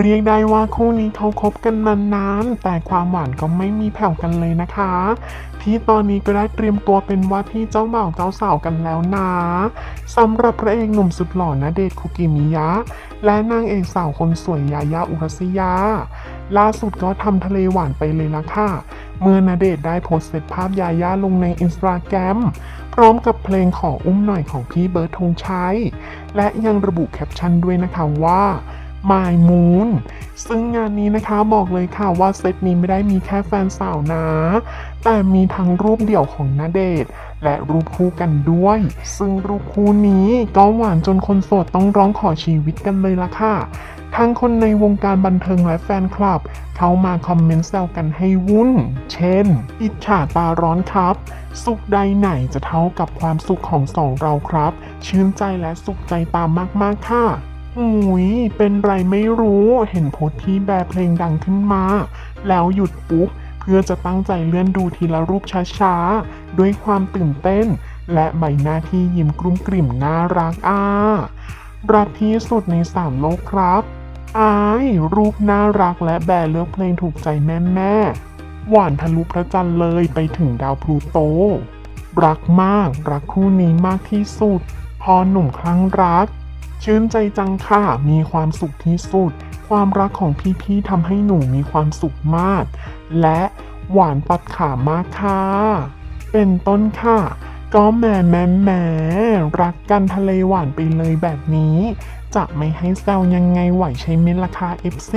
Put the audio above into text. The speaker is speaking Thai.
เรียกได้ว่าคู่นี้เขาคบกันมานาน แต่ความหวานก็ไม่มีแผ่วกันเลยนะคะ ที่ตอนนี้ก็ได้เตรียมตัวเป็นว่าที่เจ้าบ่าวเจ้าสาวกันแล้วนะสำหรับพระเอกหนุ่มสุดหล่อณเดชคุกิมิยะ และนางเอกสาวคนสวยยายาอุรัสยา ล่าสุดก็ทำทะเลหวานไปเลยละค่ะ เมื่อณเดชได้โพสต์เซตภาพยายาลงในอินสตาแกรมพร้อมกับเพลงขออุ้มหน่อยของพี่เบิร์ดธงชัย และยังระบุแคปชั่นด้วยนะคะว่า My Moon ซึ่งงานนี้นะคะบอกเลยค่ะว่าเซตนี้ไม่ได้มีแค่แฟนสาวนะ แต่มีทั้งรูปเดี่ยวของณเดชน์และรูปคู่กันด้วย ซึ่งรูปคู่นี้ก็หวานจนคนโสดต้องร้องขอชีวิตกันเลยละค่ะทั้งคนในวงการบันเทิงและแฟนคลับ เข้ามาคอมเมนต์แซวกันให้วุ่น เช่น อิจฉาตาร้อนครับ สุขใดไหนจะเท่ากับความสุขของสองเราครับ ชื่นใจและสุขใจตามมากๆค่ะ หุยเป็นไรไม่รู้เห็นโพสที่แบร์เพลงดังขึ้นมา แล้วหยุดปุ๊บ เพื่อจะตั้งใจเลื่อนดูทีละรูปช้าๆ ด้วยความตื่นเต้น และใบหน้าที่ยิ้มกลุ้มกลิ่มน่ารักอ่ารักที่สุดในสามโลกครับอายรูปน่ารักและแบร์เลือกเพลงถูกใจแม่ๆหวานทะลุพระจันทร์เลยไปถึงดาวพลูโต รักมาก รักคู่นี้มากที่สุด พอหนุ่มคลั่งรัก ชื่นใจจังค่ะ มีความสุขที่สุด ความรักของพี่ๆทำให้หนูมีความสุขมาก และหวานปัดขามากค่ะ เป็นต้นค่ะ ก็แหมแหมแหมรักกันทะเลหวานไปเลยแบบนี้ จะไม่ให้แซวยังไงไหวใช่ไหมล่ะคะ FC